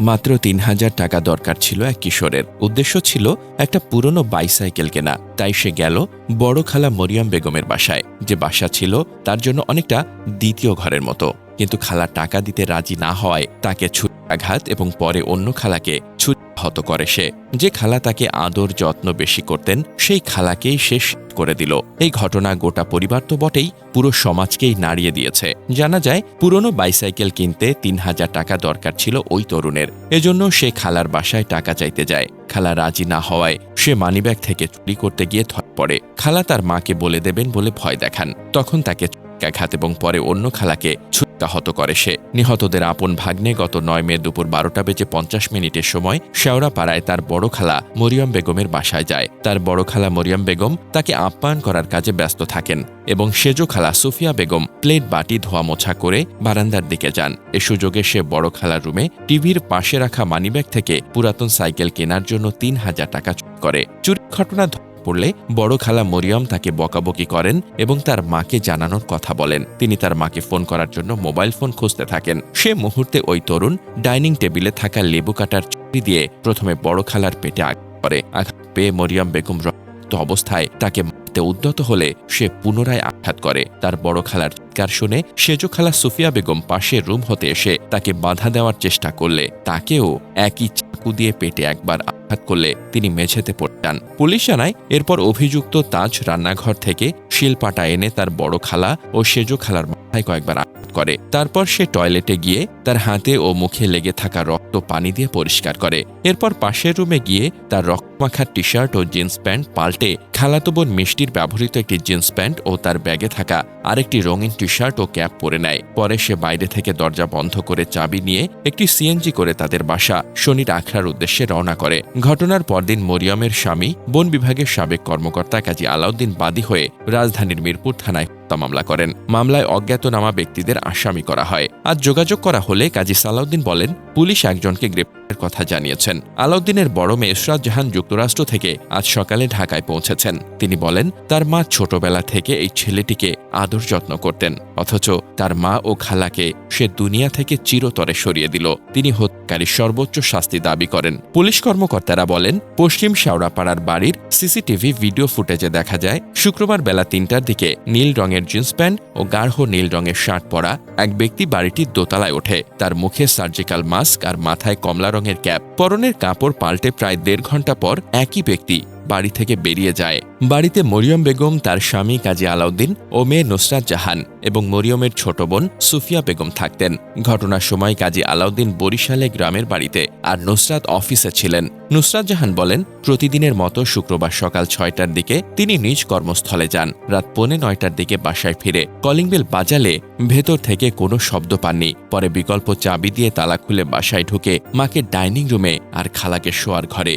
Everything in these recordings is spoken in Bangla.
মাত্র তিন হাজার টাকা দরকার ছিল এক কিশোরের। উদ্দেশ্য ছিল একটা পুরনো বাইসাইকেল কেনা। তাই সে গেল বড় খালা মরিয়াম বেগমের বাসায়, যে বাসা ছিল তার জন্য অনেকটা দ্বিতীয় ঘরের মতো। কিন্তু খালা টাকা দিতে রাজি না হওয়ায় তাকে ছুটাঘাত এবং পরে অন্য খালাকে ছুট করে সে। যে খালা তাকে আদর, যত্ন বেশি করতেন, সেই খালাকেই শেষ করে দিল। এই ঘটনা গোটা পরিবার তো বটেই, পুরো সমাজকেই নাড়িয়ে দিয়েছে। জানা যায়, পুরনো বাইসাইকেল কিনতে তিন হাজার টাকা দরকার ছিল ওই তরুণের। এজন্য সে খালার বাসায় টাকা চাইতে যায়। খালা রাজি না হওয়ায় সে মানিব্যাগ থেকে চুরি করতে গিয়ে ধরা পড়ে। খালা তার মাকে বলে দেবেন বলে ভয় দেখান। তখন তাকে ঘাত এবং পরে অন্য খালাকে ছুটাহত করে সে। নিহতদের আপন ভাগ্নে গত নয় মে দুপুর বারোটা বেজে পঞ্চাশ মিনিটের সময় শেওড়াপাড়ায় তার বড় খালা মরিয়ম বেগমের বাসায় যায়। তার বড় খালা মরিয়ম বেগম তাকে আপ্যায়ন করার কাজে ব্যস্ত থাকেন এবং সেজো খালা সুফিয়া বেগম প্লেট বাটি ধোয়া মোছা করে বারান্দার দিকে যান। এ সুযোগে সে বড় খালার রুমে টিভির পাশে রাখা মানিব্যাগ থেকে পুরাতন সাইকেল কেনার জন্য তিন হাজার টাকা করে। চুরি ঘটনা পড়লে বড় খালা মরিয়ম তাকে বকাবকি করেন এবং তার মাকে জানানোর কথা বলেন। তিনি তার মাকে ফোন করার জন্য মোবাইল ফোন খুঁজতে থাকেন। সে মুহূর্তে ওই তরুণ ডাইনিং টেবিলে থাকা লেবু কাটার চুরি দিয়ে প্রথমে বড় খালার পেটে আঘাত করে। আঘাত পেয়ে মরিয়ম বেগম রক্ত অবস্থায় তাকে মারতে উদ্যত হলে সে পুনরায় আঘাত করে। তার বড় খালার চিৎকার শুনে সেজো খালা সুফিয়া বেগম পাশের রুম হতে এসে তাকে বাধা দেওয়ার চেষ্টা করলে তাকেও একই চাকু দিয়ে পেটে একবার আঘাত করলে তিনি মেঝেতে পড়তান। পুলিশ জানায়, এরপর অভিযুক্ত তাজ রান্নাঘর থেকে শিলপাটা এনে তার বড় খালা ও সেজো খালার মাথায় কয়েকবার করে। তারপর সে টয়লেটে গিয়ে তার হাতে ও মুখে লেগে থাকা রক্ত পানি দিয়ে পরিষ্কার করে। এরপর পাশের রুমে গিয়ে তার রক্তমাখা টি শার্ট ও জিন্স প্যান্ট পাল্টে খালাতো বোন মিষ্টির ব্যবহৃত একটি জিন্স প্যান্ট ও তার ব্যাগে থাকা আরেকটি রঙিন টি শার্ট ও ক্যাপ পরে নেয়। পরে সে বাইরে থেকে দরজা বন্ধ করে চাবি নিয়ে একটি সিএনজি করে তাদের বাসা শনির আখড়ার উদ্দেশ্যে রওনা করে। ঘটনার পরদিন মরিয়মের স্বামী বন বিভাগের সাবেক কর্মকর্তা কাজী আলাউদ্দিন বাদী হয়ে রাজধানীর মিরপুর থানায় হত্যা মামলা করেন। মামলায় অজ্ঞাতনামা ব্যক্তিদের আসামি করা হয়। আজ যোগাযোগ করা হলে কাজী সালাউদ্দিন বলেন, পুলিশ একজনকে গ্রেপ্তারের কথা জানিয়েছেন। আলাউদ্দিনের বড় মেয়ে ইসরাত জাহান যুক্তরাষ্ট্র থেকে আজ সকালে ঢাকায় পৌঁছেছেন। তিনি বলেন, তার মা ছোটবেলা থেকে এই ছেলেটিকে আদর যত্ন করতেন, অথচ তার মা ও খালাকে সে দুনিয়া থেকে চিরতরে সরিয়ে দিল। তিনি হত্যাকারী সর্বোচ্চ শাস্তি দাবি করেন। পুলিশ কর্মকর্তারা বলেন, পশ্চিম শেওড়াপাড়ার বাড়ির সিসিটিভি ভিডিও ফুটেজে দেখা যায়, শুক্রবার বেলা তিনটার দিকে নীল রঙের জিন্স প্যান্ট ও গাঢ় নীল রঙের শার্ট পরা এক ব্যক্তি বাড়িটির দোতলায় ওঠে। তার মুখে সার্জিক্যাল মাস্ক আর মাথায় কমলা রঙের ক্যাপ। পরনের কাপড় পাল্টে প্রায় দেড় ঘণ্টা পর একই ব্যক্তি বাড়ি থেকে বেরিয়ে যায়। বাড়িতে মরিয়ম বেগম, তার স্বামী কাজী আলাউদ্দিন ও মেয়ে নুসরাত জাহান এবং মরিয়মের ছোট বোন সুফিয়া বেগম থাকতেন। ঘটনার সময় কাজী আলাউদ্দিন বরিশালে গ্রামের বাড়িতে আর নুসরাত অফিসে ছিলেন। নুসরাত জাহান বলেন, প্রতিদিনের মতো শুক্রবার সকাল ছয়টার দিকে তিনি নিজ কর্মস্থলে যান। রাত পৌনে নয়টার দিকে বাসায় ফিরে কলিং বেল বাজালে ভেতর থেকে কোনো শব্দ পাননি। পরে বিকল্প চাবি দিয়ে তালা খুলে বাসায় ঢুকে মাকে ডাইনিং রুমে আর খালাকে শোয়ার ঘরে।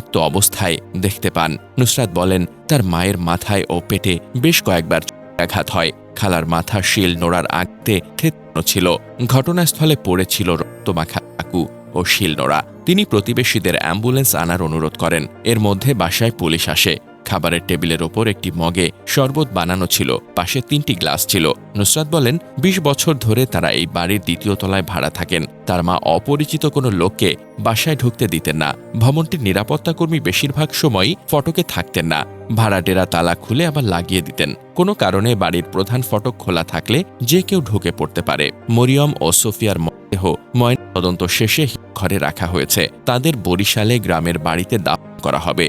রক্তাক্ত অবস্থায় দেখতে পান। নুসরাত বলেন, তার মায়ের মাথায় ও পেটে বেশ কয়েকবার আঘাত হয়। খালার মাথা, শিল, নোড়ার আগতে থেতানো ছিল। ঘটনাস্থলে পড়েছিল রক্তমাখা চাকু ও শিল নোড়া। তিনি প্রতিবেশীদের অ্যাম্বুলেন্স আনার অনুরোধ করেন। এর মধ্যে বাসায় পুলিশ আসে। খাবারের টেবিলের ওপর একটি মগে শরবত বানানো ছিল, পাশে তিনটি গ্লাস ছিল। নুসরাত বলেন ২০ বছর ধরে তারা এই বাড়ির দ্বিতীয় তলায় ভাড়া থাকেন। তার মা অপরিচিত কোনো লোককে বাসায় ঢুকতে দিতেন না। ভবনটির নিরাপত্তাকর্মী বেশিরভাগ সময়ই ফটকে থাকতেন না। ভাড়াটেরা তালা খুলে আবার লাগিয়ে দিতেন। কোনো কারণে বাড়ির প্রধান ফটক খোলা থাকলে যে কেউ ঢুকে পড়তে পারে। মরিয়ম ও সোফিয়ার মৃতদেহ ময়না তদন্ত শেষে ঘরে রাখা হয়েছে। তাদের বরিশালে গ্রামের বাড়িতে দাপ করা হবে।